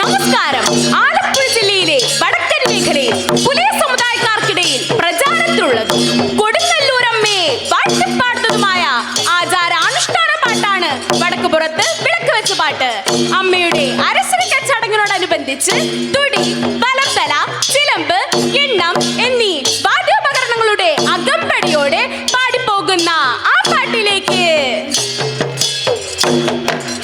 നമസ്കാരം. ആലപ്പുഴ ജില്ലയിലെ വടക്കൻ മേഖലയിൽ പുലയ സമുദായക്കാർക്കിടയിൽ പ്രചാരത്തിലുള്ളതും കൊടുങ്ങല്ലൂരമ്മേ പാട്ടുപാടുന്നതുമായ ആചാര അനുഷ്ഠാന പാട്ടാണ് വടക്കുപുറത്ത് വിളക്ക് വെച്ച പാട്ട്. അമ്മയുടെ അരസരക്ക ചടങ്ങിനോടനുബന്ധിച്ച് തുടി വലത്തല ചിലമ്പ് എണ്ണം